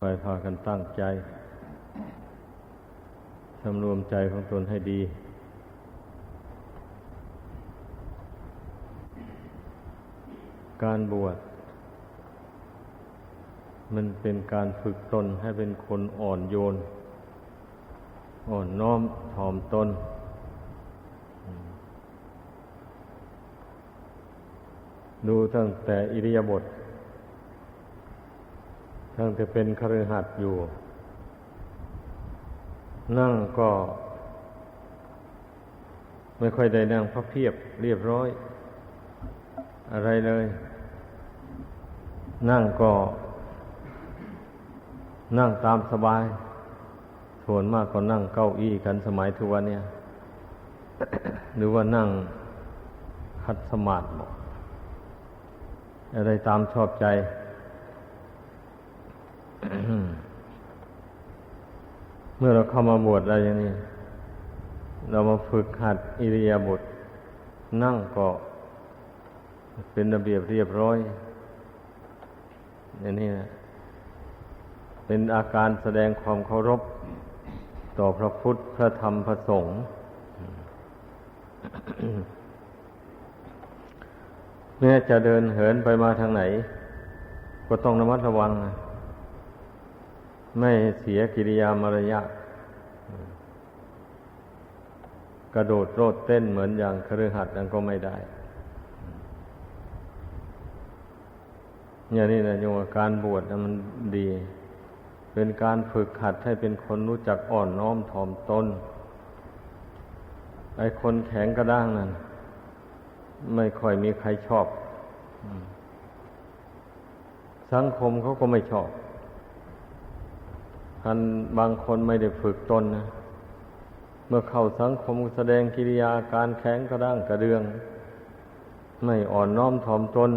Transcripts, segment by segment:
ไปพากันตั้งใจสำรวมใจของตนให้ดี การบวชมันเป็นการฝึกตนให้เป็นคนอ่อนโยน อ่อนน้อมถ่อมตน ดูตั้งแต่อิริยาบถ ตั้งแต่เป็นคฤหัสถ์อยู่ นั่งก็ ไม่ค่อยได้นั่งพระเพียบเรียบร้อย อะไรเลย นั่งก็ นั่งตามสบายส่วนมากก็นั่งเก้าอี้กันสมัยทุกวันเนี่ย หรือว่านั่งคัดสมาธิอะไรตามชอบใจ เมื่อเราเข้ามาบวชอะไรอย่างนี้ เรามาฝึกหัดอิริยาบถนั่งก็เป็นระเบียบเรียบร้อยอย่างนี้นะเป็นอาการแสดงความเคารพ ต่อพระพุทธ พระธรรม พระสงฆ์แม้จะเดินเหินไปมาทางไหน ก็ต้องระมัดระวัง ไม่เสียกิริยามารยาทกระโดดโลดเต้นเหมือนอย่างคฤหัสถ์นั้นก็ไม่ได้ อย่างนี้นะโยมการบวชนะมันดี เป็นการฝึกหัดให้เป็นคนรู้จักอ่อนน้อมถ่อมตนไอ้คนแข็งกระด้างนั่นไม่ค่อยมีใครชอบ สังคมเขาก็ไม่ชอบ ท่านบางคนไม่ได้ฝึกตนนะเมื่อเข้าสังคมแสดงกิริยาการแข็งกระด้างกระเดือง ไม่อ่อนน้อมถ่อมตน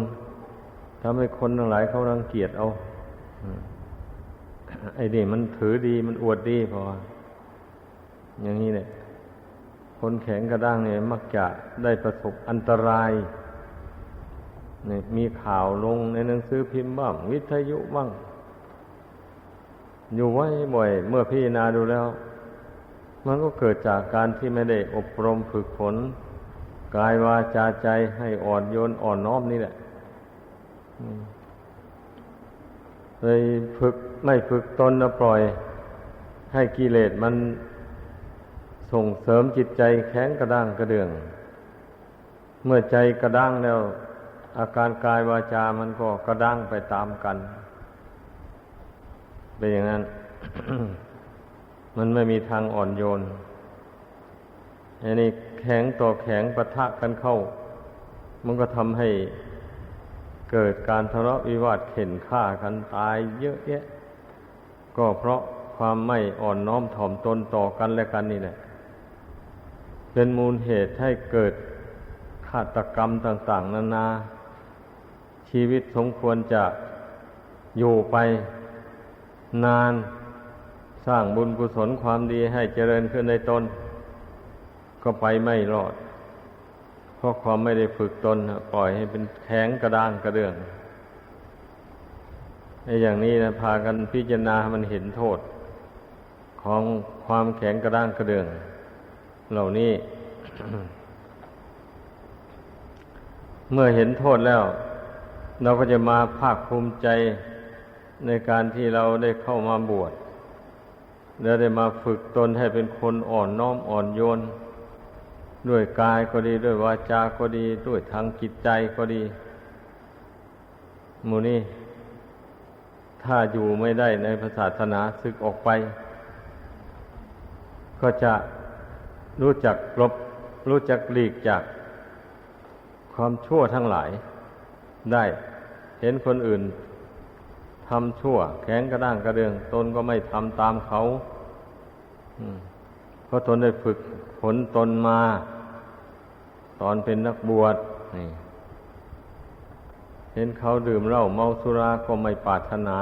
ทำให้คนทั้งหลายเขารังเกียจเอาไอ้นี่มันถือดีมันอวดดีพอ อย่างนี้เนี่ย คนแข็งกระด้างเนี่ยมักจะได้ประสบอันตรายเนี่ยมีข่าวลงในหนังสือพิมพ์บ้าง วิทยุบ้าง อยู่ไว้บ่อยเมื่อพิจารณาดูแล้ว มันก็เกิดจากการที่ไม่ได้อบรมฝึกฝนกายวาจาใจให้อ่อนโยนอ่อนน้อมนี่แหละเลยฝึกไม่ฝึกตนนะปล่อย ให้กิเลสมันส่งเสริมจิตใจแข็งกระด้างกระเดือง เมื่อใจกระด้างแล้ว อาการกายวาจามันก็กระด้างไปตามกัน เป็นอย่างนั้น มันไม่มีทางอ่อนโยนอันนี้แข็งต่อแข็งปะทะกันเข้า มันก็ทำให้เกิดการทะเลาะวิวาทเข็นฆ่ากันตายเยอะแยะ ก็เพราะความไม่อ่อนน้อมถ่อมตนต่อกันและกันนี่แหละ เป็นมูลเหตุให้เกิดฆาตกรรมต่าง ๆ นานา ชีวิตสมควรจะอยู่ไป นานสร้างบุญกุศลความดีให้เจริญขึ้นในตน ก็ไปไม่รอด เพราะความไม่ได้ฝึกตนปล่อยให้เป็นแข็งกระด้างกระเดื่องไอ้อย่างนี้นะพากันพิจารณามันเห็นโทษ ของความแข็งกระด้างกระเดื่อง เหล่านี้ เมื่อเห็นโทษแล้ว เราก็จะมาภาคภูมิใจ ในการที่เราได้เข้ามาบวชแล้วได้มาฝึกตนให้เป็นคนอ่อนน้อมอ่อนโยน ด้วยกายก็ดีด้วยวาจาก็ดี ด้วยทางจิตใจก็ดีมูนี่ถ้าอยู่ไม่ได้ในศาสนาศึกออกไป ก็จะรู้จักลบรู้จักหลีกจากความชั่วทั้งหลายได้ เห็นคนอื่น ทำชั่ว แข็งกระด้างกระเดือง ตนก็ไม่ทำตามเขาเพราะตนได้ฝึกฝนตนมา ตอนเป็นนักบวชเห็นเขาดื่มเหล้าเมาสุราก็ไม่ปรารถนา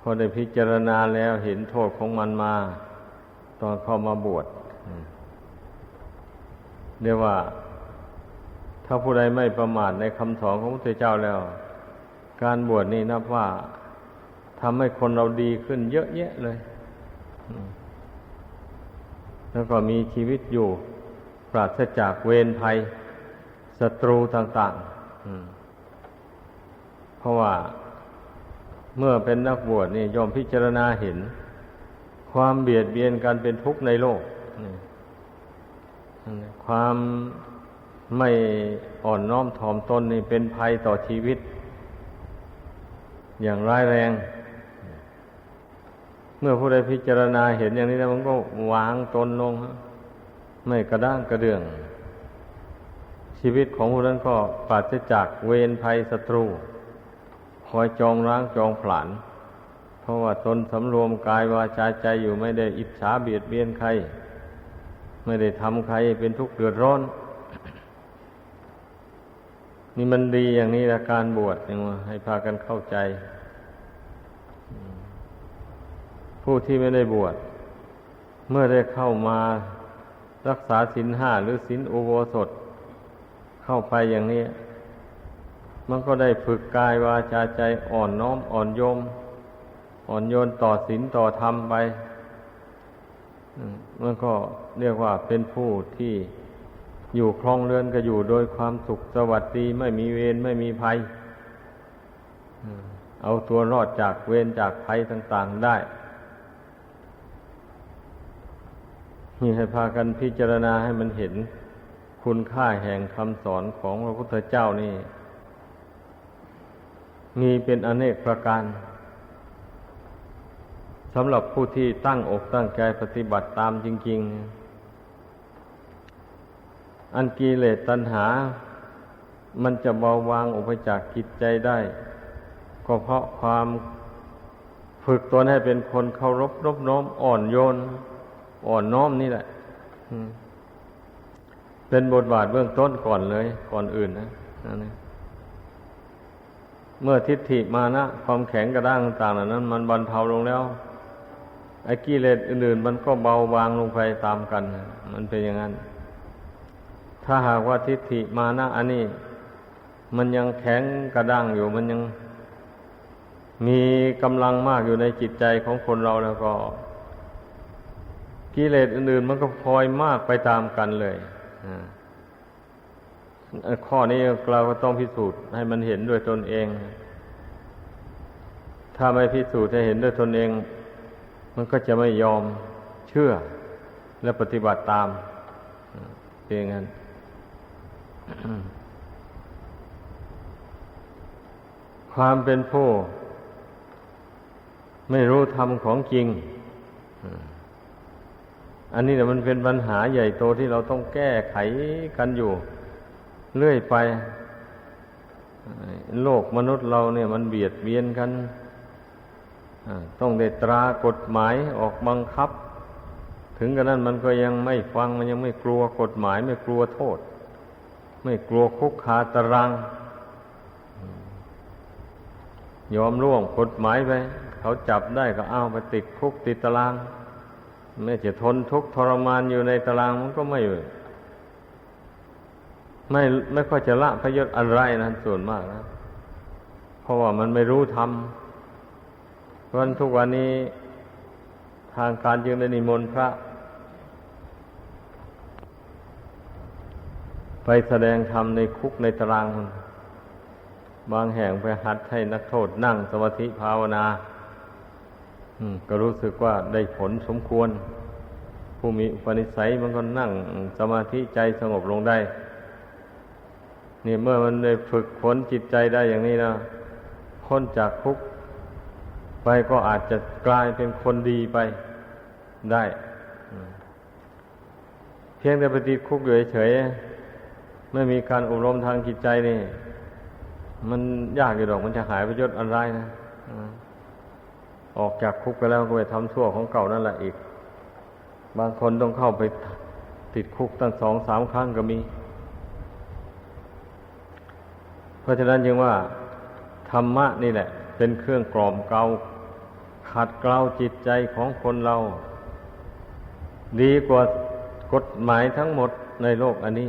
พอได้พิจารณาแล้วเห็นโทษของมันมา ตอนเข้ามาบวชเรียกว่า ถ้าผู้ใดไม่ประมาทในคำสอนของพระพุทธเจ้าแล้ว การบวชนี่นับว่าทำให้คนเราดีขึ้นเยอะแยะเลย แล้วก็มีชีวิตอยู่ ปราศจากเวรภัยศัตรูต่างๆเพราะว่าเมื่อเป็นนักบวชนี่ยอมพิจารณาเห็น ความเบียดเบียนกันเป็นทุกข์ในโลก ความไม่อ่อนน้อมถ่อมตนนี่เป็นภัยต่อชีวิต อย่างร้ายแรง เมื่อผู้ใดพิจารณาเห็นอย่างนี้แล้วมันก็วางตนลง ไม่กระด้างกระเดื่อง ชีวิตของผู้นั้นก็ปราศจากเวรภัยศัตรู คอยจองร้างจองผลาญเพราะว่าตนสำรวมกายวาจาใจอยู่ไม่ได้อิจฉาเบียดเบียนใคร ไม่ได้ทำใครเป็นทุกข์เดือดร้อน นี่มันดีอย่างนี้ละการบวชยังว่าให้พากันเข้าใจ ผู้ที่ไม่ได้บวชเมื่อได้เข้ามารักษาศีลห้าหรือศีลอุโบสถ เข้าไปอย่างนี้ มันก็ได้ฝึกกายวาจาใจอ่อนน้อมอ่อนโยม อ่อนโยนต่อศีลต่อธรรมไปมันก็เรียกว่าเป็นผู้ที่ อยู่คลองเรือนก็อยู่โดยความสุขสวัสดีไม่มีเวรไม่มีภัยเอาตัวรอดจากเวรจากภัยต่าง ๆได้นี่ให้พากันพิจารณาให้มันเห็นคุณค่าแห่งคำสอนของพระพุทธเจ้านี่ มีเป็นอเนกประการสำหรับผู้ที่ตั้งอกตั้งใจปฏิบัติตามจริง ๆ อันกิเลสตัณหา มันจะเบาบางออกไปจากจิตใจได้ ก็เพราะความฝึกตนให้เป็นคนเคารพรบน้อมอ่อนโยน อ่อนน้อมนี่แหละเป็นบทบาทเบื้องต้นก่อนเลย ก่อนอื่นนะนะเมื่อทิฏฐิมานะ ความแข็งกระด้างต่างๆเหล่านั้น มันบรรเทาลงแล้ว ไอ้กิเลสอื่นๆ มันก็เบาบางลงไปตามกัน มันเป็นอย่างนั้น ถ้าหากว่าทิฏฐิมานะอันนี้ มันยังแข็งกระด้างอยู่มันยังมีกำลังมากอยู่ในจิตใจของคนเราแล้วก็ กิเลสอื่นๆมันก็พลอยมากไปตามกันเลยข้อนี้เราก็ต้องพิสูจน์ให้มันเห็นด้วยตนเอง ถ้าไม่พิสูจน์ให้เห็นด้วยตนเอง มันก็จะไม่ยอมเชื่อและปฏิบัติตามเป็นอย่างนั้น ความเป็นผู้ ไม่รู้ธรรมของจริง อันนี้เนี่ยมันเป็นปัญหาใหญ่โตที่เราต้องแก้ไขกันอยู่ เรื่อยไป โลกมนุษย์เราเนี่ยมันเบียดเบียนกันต้องได้ตรากฎหมายออกบังคับ ถึงกระนั้นมันก็ยังไม่ฟังมันยังไม่กลัวกฎหมายไม่กลัวโทษ ไม่กลัวคุกคาตาราง ยอมร่วงกฎหมายไป เขาจับได้ก็เอาไปติดคุกติดตาราง ไม่จะทนทุกข์ทรมานอยู่ในตารางมันก็ไม่ไม่ไม่ค่อยจะละพยศอะไรนะส่วนมากนะเพราะว่ามันไม่รู้ทำเพราะทุกวันนี้ทางการจึงได้นิมนต์พระ ไปแสดงธรรมในคุกในตาราง บางแห่งไปหัดให้นักโทษนั่งสมาธิภาวนาก็รู้สึกว่าได้ผลสมควร ผู้มีอุปนิสัยมันก็นั่งสมาธิใจสงบลงได้ นี่เมื่อมันได้ฝึกฝนจิตใจได้อย่างนี้นะพ้นจากคุก ไปก็อาจจะกลายเป็นคนดีไปได้ เพียงแต่ปฏิคุกอยู่เฉย ไม่มีการอบรมทางจิตใจนี่ มันยากอยู่ดอกมันจะหายไปยชน์อะไรนะออกจากคุกไปแล้วก็ไปทำชั่วของเก่านั่นแหละอีก บางคนต้องเข้าไปติดคุกตั้งสองสามครั้งก็มี เพราะฉะนั้นจึงว่า ธรรมะนี่แหละ เป็นเครื่องกล่อมเกลาขัดเกลาจิตใจของคนเรา ดีกว่ากฎหมายทั้งหมดในโลกอันนี้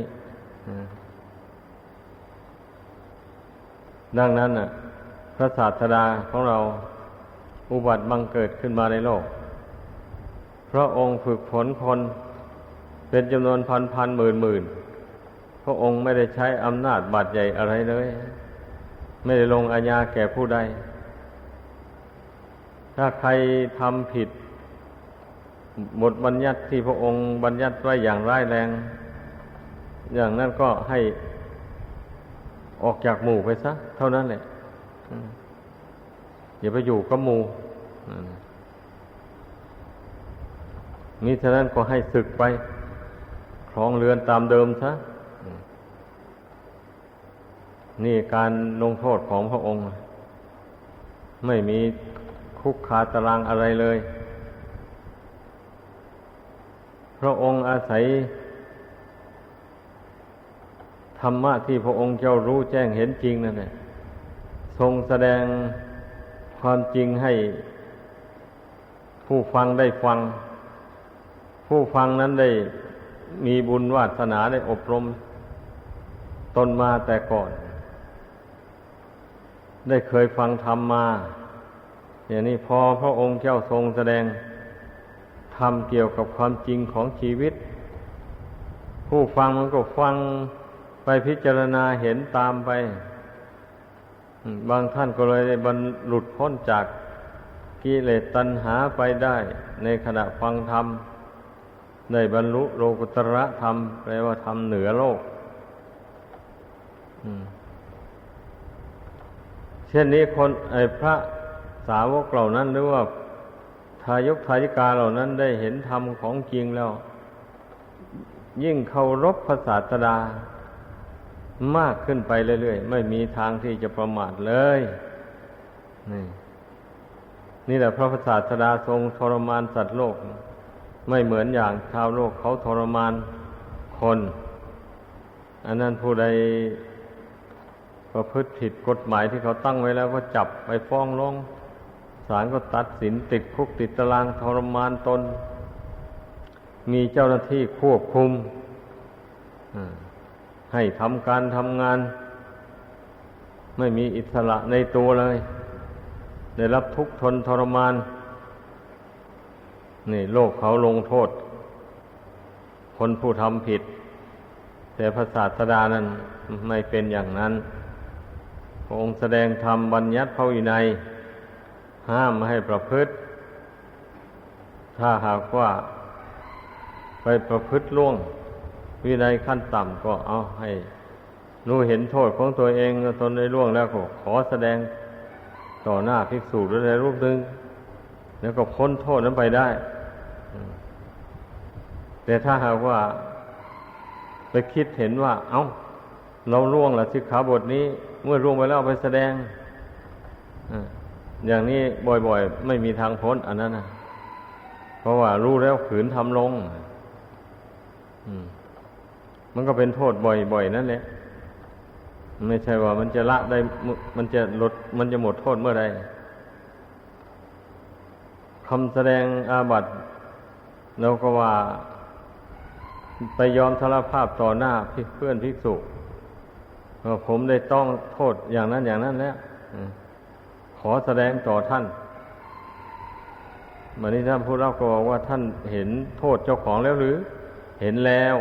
ดังนั้นน่ะ พระศาสดาของเราอุบัติบังเกิดขึ้นมาในโลก พระองค์ฝึกฝนคนเป็นจำนวนพันพันหมื่นหมื่นพระองค์ไม่ได้ใช้อำนาจบาดใหญ่อะไรเลย ไม่ได้ลงอาญาแก่ผู้ใด ถ้าใครทำผิดบทบัญญัติที่พระองค์บัญญัติไว้อย่างร้ายแรง อย่างนั้นก็ให้ออกจากหมู่ไปซะ เท่านั้นแหละอย่าไปอยู่กับหมู่อืมมิฉะนั้นก็ให้ศึกไปครองเรือนตามเดิมซะนี่การลงโทษของพระองค์ ไม่มีคุกคาตารางอะไรเลย พระองค์อาศัย ธรรมะที่พระองค์เจ้ารู้แจ้งเห็นจริงนั่นแหละทรงแสดงความจริงให้ผู้ฟังได้ฟัง ผู้ฟังนั้นได้มีบุญวาสนาได้อบรมตนมาแต่ก่อน ได้เคยฟังธรรมมาอย่างนี้พอพระองค์เจ้าทรงแสดงธรรมเกี่ยวกับความจริงของชีวิต ผู้ฟังมันก็ฟัง ไปพิจารณาเห็นตามไป บางท่านก็เลยบรรลุดพ้นจากกิเลสตัณหาไปได้ ในขณะฟังธรรมได้บรรลุโลกุตระธรรมแปลว่าธรรมเหนือโลกเช่นนี้คนไอ้พระสาวกเหล่านั้นหรือว่าทายกทายิกาเหล่านั้นได้เห็นธรรมของจริงแล้ว ยิ่งเคารพพระศาสดา มากขึ้นไปเรื่อยๆ ไม่มีทางที่จะประมาทเลย นี่นี่แหละพระศาสดาทรงทรมานสัตว์โลก ไม่เหมือนอย่างชาวโลกเขาทรมานคน อันนั้นผู้ใดประพฤติผิดกฎหมายที่เขาตั้งไว้แล้วก็จับไปฟ้องร้องศาลก็ตัดสินติดคุกติดตารางทรมานตน มีเจ้าหน้าที่ควบคุม ให้ทำการทำงาน ไม่มีอิสระในตัวเลย ได้รับทุกข์ทนทรมาน นี่โลกเขาลงโทษ คนผู้ทำผิด แต่พระศาสดานั้นไม่เป็นอย่างนั้นพระองค์แสดงธรรมบัญญัติพระวินัยห้ามไม่ให้ประพฤติ ถ้าหากว่า ไปประพฤติล่วง วินัยขั้นต่ำก็เอาให้ รู้เห็นโทษของตัวเองตนได้ล่วงแล้วก็ขอแสดงต่อหน้าภิกษุหรือในรูปหนึ่งแล้วก็พ้นโทษนั้นไปได้ แต่ถ้าหากว่าไปคิดเห็นว่า เอา้า เราล่วงละสิกขาบทนี้ เมื่อล่วงไปแล้วไปแสดงอย่างนี้บ่อยๆ ไม่มีทางพ้น อันนั้นนะเพราะว่ารู้แล้วขืนทำลงมั มันก็เป็นโทษบ่อยๆนั่นแหละ ไม่ใช่ว่ามันจะละได้ มันจะลด มันจะหมดโทษเมื่อใดคำแสดงอาบัติเราก็ว่าไปยอมสารภาพต่อหน้าเพื่อนภิกษุว่าผมได้ต้องโทษอย่างนั้นอย่างนั้นแล้วขอแสดงต่อท่านวันนี้ท่านผู้เล่าก็บอกว่าท่านเห็นโทษเจ้าของแล้วหรือ เห็นแล้ว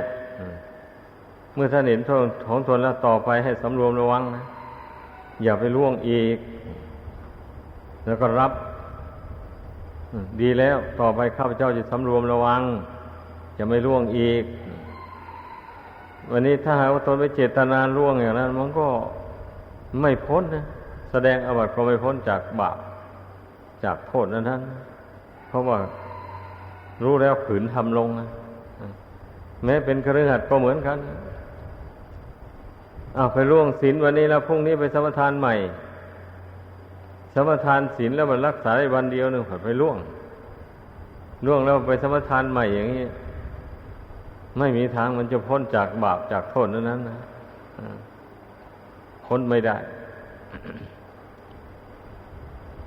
เมื่อท่านเห็นโทษของตนแล้วต่อไปให้สำรวมระวังนะอย่าไปล่วงอีก แล้วก็รับ ดีแล้วต่อไปข้าพเจ้าจะสำรวมระวัง จะไม่ล่วงอีก วันนี้ถ้าหากว่าตนไปเจตนาล่วงอย่างนั้น มันก็ไม่พ้นนะแสดงอบัตก็ไม่พ้นจากบาปจากโทษนั้นนั้นเพราะว่ารู้แล้วขืนทำลงนะแม้เป็นครือขัดก็เหมือนกัน อ้าวไปล่วงศีลวันนี้แล้วพรุ่งนี้ไปสมทานใหม่ สมทานศีลแล้วมันรักษาได้วันเดียวหนึ่งผัดไปล่วงล่วงแล้วไปสมทานใหม่อย่างนี้ไม่มีทางมันจะพ้นจากบาปจากโทษนั้นนะพ้นไม่ได้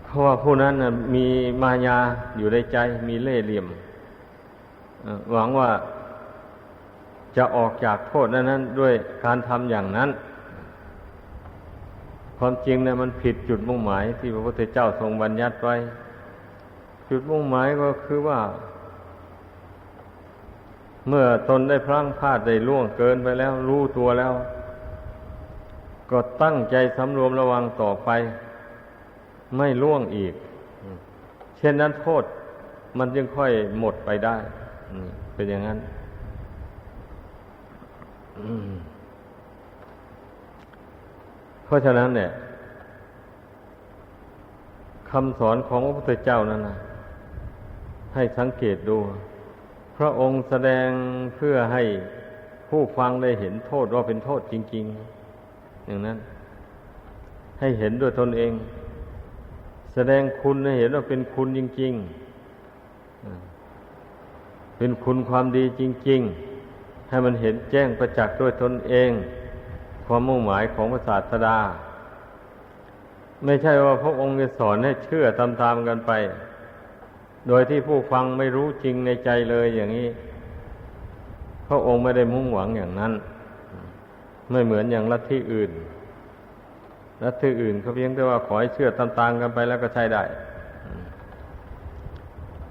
เพราะว่าผู้นั้นมีมายาอยู่ในใจ มีเล่ห์เหลี่ยมหวังว่า จะออกจากโทษนั้นนั้นด้วยการทำอย่างนั้น ความจริงเนี่ยมันผิดจุดมุ่งหมายที่พระพุทธเจ้าทรงบัญญัติไว้ จุดมุ่งหมายก็คือว่า เมื่อตนได้พลั้งพลาดได้ล่วงเกินไปแล้ว รู้ตัวแล้ว ก็ตั้งใจสำรวมระวังต่อไป ไม่ล่วงอีก เช่นนั้นโทษมันจึงค่อยหมดไปได้เป็นอย่างนั้น เพราะฉะนั้นเนี่ยคำสอนของพระพุทธเจ้านั้นนะให้สังเกตดู พระองค์แสดงเพื่อให้ผู้ฟังได้เห็นโทษว่าเป็นโทษจริง ๆ อย่างนั้น ให้เห็นด้วยตนเอง แสดงคุณให้เห็นว่าเป็นคุณจริง ๆ เป็นคุณความดีจริง ๆ ให้มันเห็นแจ้งประจักษ์ด้วยตนเอง ความมุ่งหมายของพระศาสดา ไม่ใช่ว่าพระองค์จะสอนให้เชื่อตามๆกันไป โดยที่ผู้ฟังไม่รู้จริงในใจเลยอย่างนี้ พระองค์ไม่ได้มุ่งหวังอย่างนั้น ไม่เหมือนอย่างลัทธิอื่นลัทธิอื่นเขาเพียงแต่ว่าขอให้เชื่อตามๆกันไปแล้วก็ใช้ได้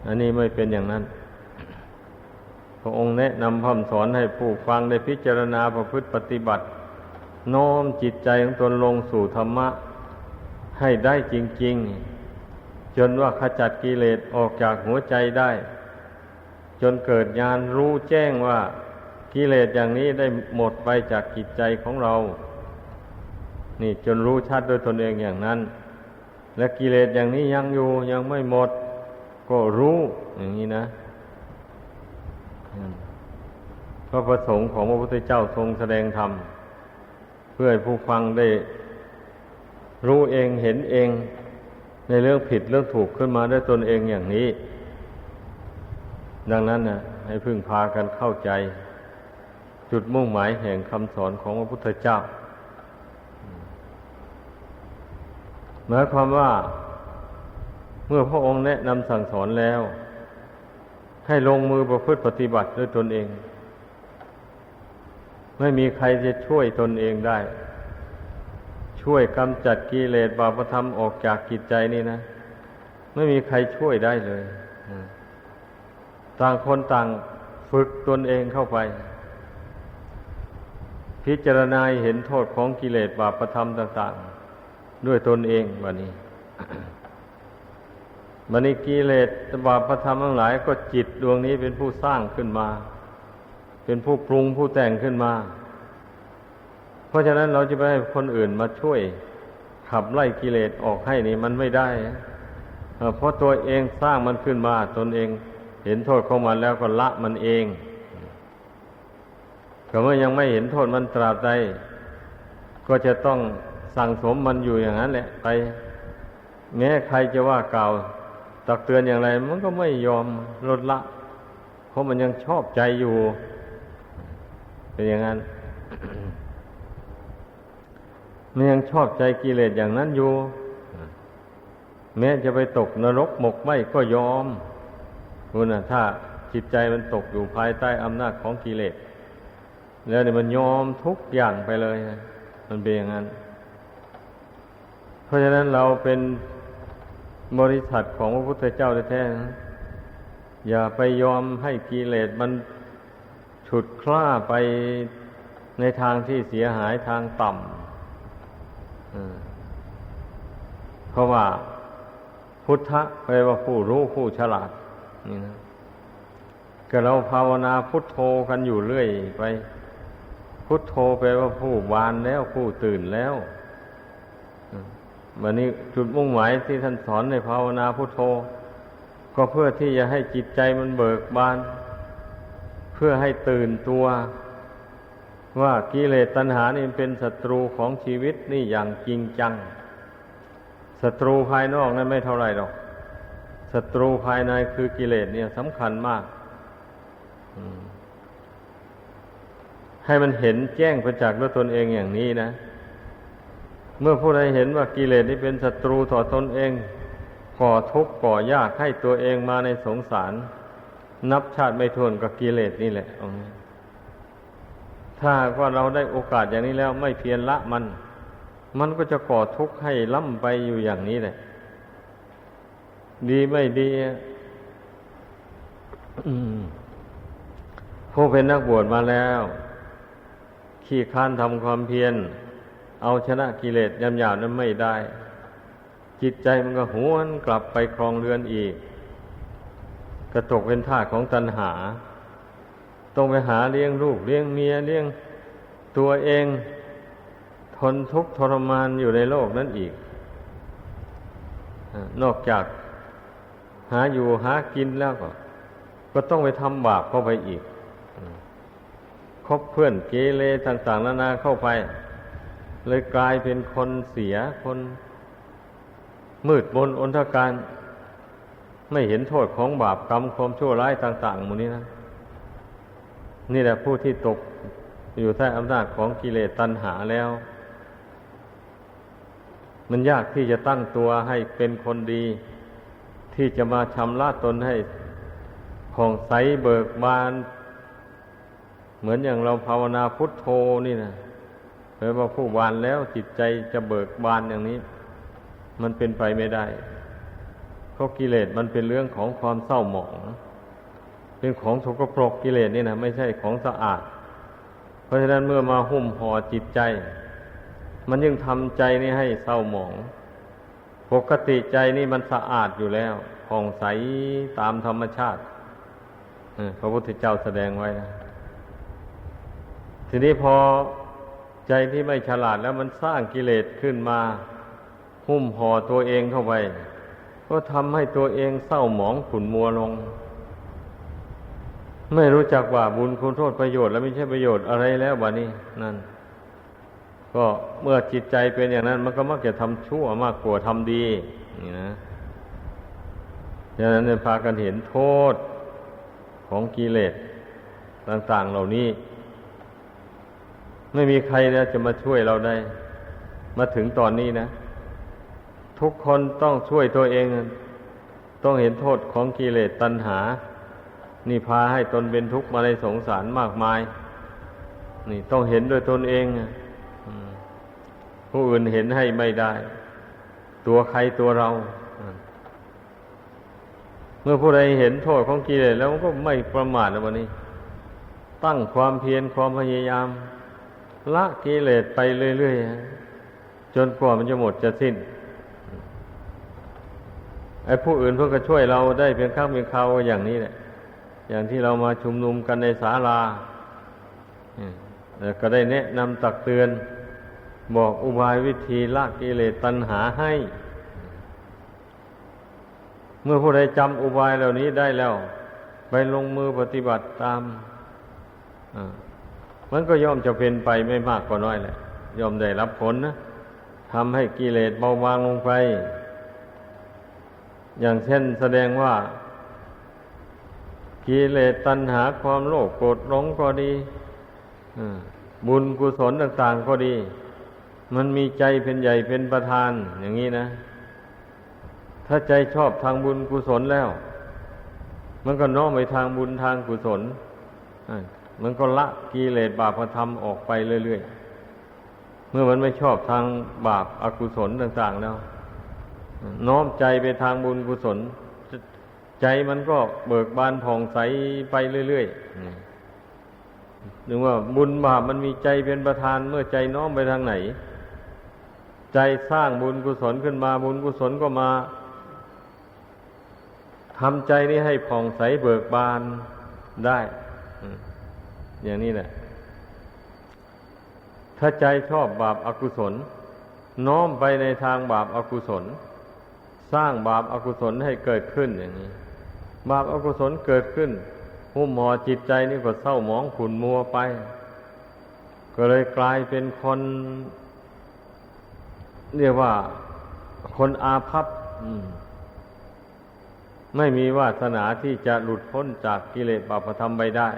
อันนี้ไม่เป็นอย่างนั้น พระองค์แนะนำพร่ำสอนให้ผู้ฟังได้พิจารณาประพฤติปฏิบัติ โน้มจิตใจของตนลงสู่ธรรมะ ให้ได้จริง ๆ จนว่าขจัดกิเลสออกจากหัวใจได้ จนเกิดญาณรู้แจ้งว่ากิเลสอย่างนี้ได้หมดไปจากจิตใจของเรา นี่จนรู้ชัดโดยตนเองอย่างนั้น และกิเลสอย่างนี้ยังอยู่ยังไม่หมด ก็รู้อย่างนี้นะ พระประสงค์ของพระพุทธเจ้าทรงแสดงธรรม เพื่อให้ผู้ฟังได้รู้เองเห็นเอง ในเรื่องผิดเรื่องถูกขึ้นมาได้ตนเองอย่างนี้ ดังนั้นนะให้พึ่งพากันเข้าใจ จุดมุ่งหมายแห่งคำสอนของพระพุทธเจ้าหมายความว่า เมื่อพระองค์แนะนำสั่งสอนแล้ว ให้ลงมือประพฤติปฏิบัติด้วยตนเอง ไม่มีใครจะช่วยตนเองได้ ช่วยกำจัดกิเลสบาปธรรมออกจากกิจใจนี่นะ ไม่มีใครช่วยได้เลยต่างคนต่างฝึกตนเองเข้าไป พิจารณาเห็นโทษของกิเลสบาปธรรมต่าง ๆ ด้วยตนเองวันนี้ มันิกิเลสบาปธรรมทั้งหลาย ก็จิตดวงนี้เป็นผู้สร้างขึ้นมา เป็นผู้ปรุงผู้แต่งขึ้นมา เพราะฉะนั้นเราจะไปให้คนอื่นมาช่วยขับไล่กิเลสออกให้นี่มันไม่ได้เพราะตัวเองสร้างมันขึ้นมา ตนเองเห็นโทษของมันแล้วก็ละมันเองก็เมื่อยังไม่เห็นโทษมันตราบใดก็จะต้องสั่งสมมันอยู่อย่างนั้นแหละไปแม้ใครจะว่ากล่าว ตักเตือนอย่างไร มันก็ไม่ยอมลดละ เพราะมันยังชอบใจอยู่ เป็นอย่างนั้น มันยังชอบใจกิเลสอย่างนั้นอยู่ แม้จะไปตกนรกหมกไหมก็ยอมคุณนะถ้าจิตใจมันตกอยู่ภายใต้อำนาจของกิเลสแล้วเนี่ยมันยอมทุกอย่างไปเลย มันเป็นอย่างนั้น เพราะฉะนั้นเราเป็น บริษัทของพระพุทธเจ้าแท้ๆนะอย่าไปยอมให้กิเลสมันฉุดคล้าไปในทางที่เสียหายทางต่ำเพราะว่าพุทธะแปลว่าผู้รู้ผู้ฉลาด นี่นะก็เราภาวนาพุทโธกันอยู่เรื่อยไป พุทโธแปลว่าผู้วานแล้วผู้ตื่นแล้ว วันนี้จุดมุ่งหมายที่ท่านสอนในภาวนาพุทโธ ก็เพื่อที่จะให้จิตใจมันเบิกบาน เพื่อให้ตื่นตัว ว่ากิเลสตัณหานี่เป็นศัตรูของชีวิตนี่อย่างจริงจังศัตรูภายนอกนั้นไม่เท่าไรหรอกศัตรูภายในคือกิเลสเนี่ยสำคัญมากให้มันเห็นแจ้งประจักษ์ด้วยตนเองอย่างนี้นะ เมื่อผู้ใดเห็นว่ากิเลสนี้เป็นศัตรูต่อตนเองก่อทุกข์ก่อยากให้ตัวเองมาในสงสาร นับชาติไม่ทวนกับกิเลสนี่แหละถ้าว่าเราได้โอกาสอย่างนี้แล้วไม่เพียรละมัน มันก็จะก่อทุกข์ให้ล่ำไปอยู่อย่างนี้แหละ ดีไม่ดีผู้เป็นนักบวชมาแล้ว ขี้ค้านทำความเพียร เอาชนะกิเลสยำยาบนั้นไม่ได้ จิตใจมันก็หวนกลับไปครองเรือนอีก กระตกเป็นทาสของตัณหา ต้องไปหาเลี้ยงลูกเลี้ยงเมียเลี้ยงตัวเอง ทนทุกข์ทรมานอยู่ในโลกนั้นอีก นอกจากหาอยู่หากินแล้วก็ ก็ต้องไปทำบาปเข้าไปอีกคบเพื่อนเกเรต่าง ๆ นานาเข้าไป เลยกลายเป็นคนเสียคนมืดมนอนทการ ไม่เห็นโทษของบาปกรรมความชั่วร้ายต่าง ๆ หมูนี้นะ นี่แหละผู้ที่ตกอยู่ใต้อำนาจของกิเลสตัณหาแล้ว มันยากที่จะตั้งตัวให้เป็นคนดี ที่จะมาชำระตนให้ผ่องใสเบิกบาน เหมือนอย่างเราภาวนาพุทโธนี่นะ ออว่าผู้บานแล้วจิตใจจะเบิกบานอย่างนี้ มันเป็นไปไม่ได้ เพราะกิเลสมันเป็นเรื่องของความเศร้าหมอง เป็นของสกปรกกิเลสนี่นะไม่ใช่ของสะอาด เพราะฉะนั้นเมื่อมาหุ้มห่อจิตใจ มันยังทำใจนี่ให้เศร้าหมอง ปกติใจนี่มันสะอาดอยู่แล้วผ่องใสตามธรรมชาติพระพุทธเจ้าแสดงไว้นะทีนี้พอ ใจที่ไม่ฉลาดแล้วมันสร้างกิเลสขึ้นมา หุ้มห่อตัวเองเข้าไป ก็ทำให้ตัวเองเศร้าหมองขุ่นมัวลง ไม่รู้จักว่าบุญคุณโทษประโยชน์ และไม่ใช่ประโยชน์อะไรแล้ววะนี้นั่น ก็เมื่อจิตใจเป็นอย่างนั้น มันก็มักจะทำชั่วมากกว่าทำดี นี่นะดังนั้นเนี่ยพากันเห็นโทษของกิเลสต่าง ๆ เหล่านี้ ไม่มีใครนะจะมาช่วยเราได้ มาถึงตอนนี้นะ ทุกคนต้องช่วยตัวเอง ต้องเห็นโทษของกิเลสตัณหา นี่พาให้ตนเป็นทุกข์มาในสงสารมากมาย นี่ต้องเห็นด้วยตนเองผู้อื่นเห็นให้ไม่ได้ ตัวใครตัวเรา เมื่อผู้ใดเห็นโทษของกิเลสแล้วก็ไม่ประมาทแล้ววันนี้ ตั้งความเพียรความพยายาม ละกิเลสไปเรื่อยๆจนกว่ามันจะหมดจะสิ้นไอ้ผู้อื่นเพื่อก็ช่วยเราได้เพียงข้างเพียงคราวอย่างนี้แหละ อย่างที่เรามาชุมนุมกันในศาลาก็ได้แนะนำตักเตือน บอกอุบายวิธีละกิเลสตัณหาให้ เมื่อผู้ใดจำอุบายเหล่านี้ได้แล้ว ไปลงมือปฏิบัติตาม มันก็ย่อมจะเป็นไปไม่มากก็น้อยแหละย่อมได้รับผลนะทำให้กิเลสเบาบางลงไป อย่างเช่นแสดงว่า กิเลสตัณหาความโลภโกรธหลงก็ดีบุญกุศลต่างๆก็ดี มันมีใจเป็นใหญ่เป็นประธานอย่างนี้นะ ถ้าใจชอบทางบุญกุศลแล้ว มันก็น้อมไปทางบุญทางกุศล มันก็ละกิเลสบาปธรรมออกไปเรื่อยๆ เมื่อมันไม่ชอบทางบาปอากุศลต่างๆแล้วน้อมใจไปทางบุญกุศล ใจมันก็เบิกบานผ่องใสไปเรื่อยๆนึกว่าบุญบาปมันมีใจเป็นประธานเมื่อใจน้อมไปทางไหน ใจสร้างบุญกุศลขึ้นมาบุญกุศลก็มาทำใจนี้ให้ผ่องใสเบิกบานได้ อย่างนี้แหละ ถ้าใจชอบบาปอากุศล น้อมไปในทางบาปอากุศล สร้างบาปอากุศลให้เกิดขึ้นอย่างนี้ บาปอากุศลเกิดขึ้นหุ้มห่อจิตใจนี่ก็เศร้าหมองขุ่นมัวไป ก็เลยกลายเป็นคน เรียกว่าคนอาภัพไม่มีวาสนาที่จะหลุดพ้นจากกิเลสบาปธรรมไปได้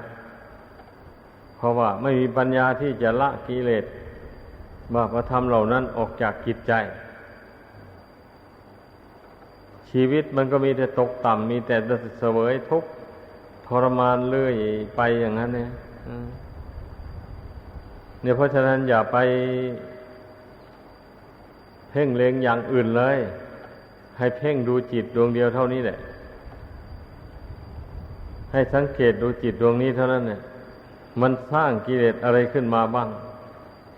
เพราะว่าไม่มีปัญญาที่จะละกิเลสบาปธรรมเหล่านั้นออกจากจิตใจ ชีวิตมันก็มีแต่ตกต่ำมีแต่เสวยทุกข์ทรมานเรื่อยไปอย่างนั้นเนี่ยเนี่ยเพราะฉะนั้นอย่าไปเพ่งเล็งอย่างอื่นเลยใให้เพ่งดูจิตดวงเดียวเท่านี้แหละ ให้สังเกตดูจิตดวงนี้เท่านั้นเนี่ย มันสร้างกิเลสอะไรขึ้นมาบ้าง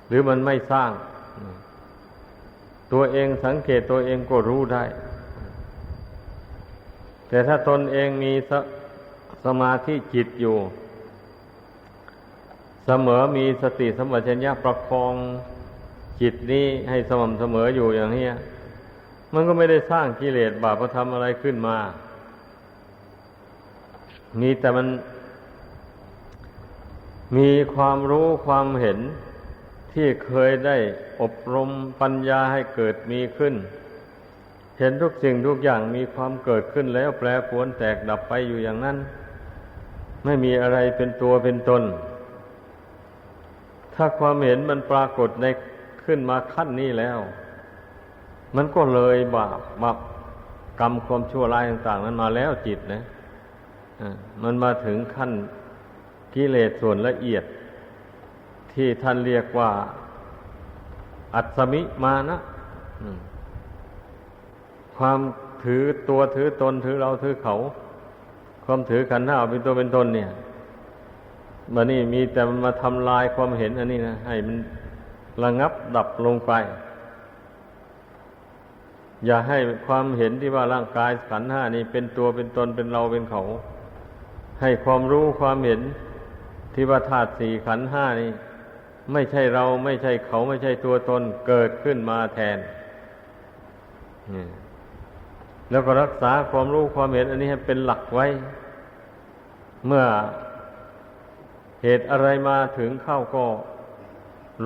หรือมันไม่สร้าง ตัวเองสังเกตตัวเองก็รู้ได้ แต่ถ้าตนเองมีสสมาธิจิตอยู่ เสมอมีสติสมปชัญญะประคองจิตนี้ให้สม่ำเสมออยู่อย่างนี้มันก็ไม่ได้สร้างกิเลสบาปธรรมอะไรขึ้นมา มีแต่มัน มีความรู้ความเห็นที่เคยได้อบรมปัญญาให้เกิดมีขึ้น เห็นทุกสิ่งทุกอย่างมีความเกิดขึ้นแล้วแปรปรวนแตกดับไปอยู่อย่างนั้น ไม่มีอะไรเป็นตัวเป็นตน ถ้าความเห็นมันปรากฏในขึ้นมาขั้นนี้แล้ว มันก็เลยบาปบาปกรรมความชั่วร้ายต่าง ๆ นั้นมาแล้วจิตนะมันมาถึงขั้น กิเลสส่วนละเอียด ที่ท่านเรียกว่า อัศมิมานะความถือตัวถือตนถือเราถือเขา ความถือขันธ์ห้าเป็นตัวเป็นตนเนี่ยมันนี่มีแต่มันมาทำลายความเห็นอันนี้นะให้มันระงับดับลงไป อย่าให้ความเห็นที่ว่าร่างกายขันธ์ห้านี่เป็นตัวเป็นตนเป็นเราเป็นเขา ให้ความรู้ความเห็น ที่ว่าธาตุสี่ขันห้านี่ไม่ใช่เราไม่ใช่เขาไม่ใช่ตัวตนเกิดขึ้นมาแทนแล้วก็รักษาความรู้ความเห็น อันนี้ให้เป็นหลักไว้ เมื่อเหตุอะไรมาถึงเข้าก็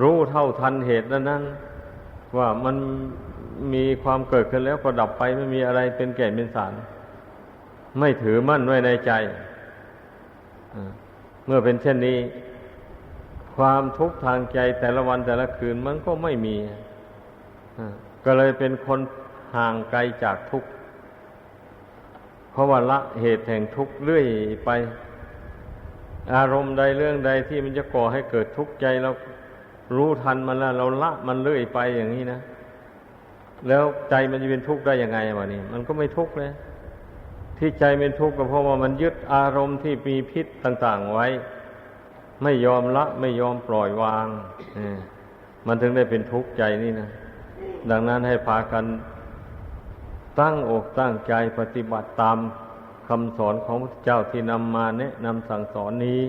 รู้เท่าทันเหตุนั้นนั้นว่ามันมีความเกิดขึ้นแล้วก็ดับไปไม่มีอะไรเป็นแก่นเป็นสาร ไม่ถือมั่นไว้ในใจ เมื่อเป็นเช่นนี้ ความทุกข์ทางใจแต่ละวันแต่ละคืนมันก็ไม่มีก็เลยเป็นคนห่างไกลจากทุกข์เพราะว่าละเหตุแห่งทุกข์เรื่อยไป อารมณ์ใดเรื่องใดที่มันจะก่อให้เกิดทุกข์ใจเรารู้ทันมันแล้วเราละมันเรื่อยไปอย่างนี้นะ แล้วใจมันจะเป็นทุกข์ได้ยังไงวะนี่มันก็ไม่ทุกข์เลย ที่ใจเป็นทุกข์ก็เพราะว่ามันยึดอารมณ์ที่มีพิษต่าง ๆไว้ ไม่ยอมละไม่ยอมปล่อยวางมันถึงได้เป็นทุกข์ใจนี่นะดังนั้นให้พากันตั้งอกตั้งใจปฏิบัติตามคำสอนของพระเจ้าที่นำมาแนะนำสั่งสอนนี้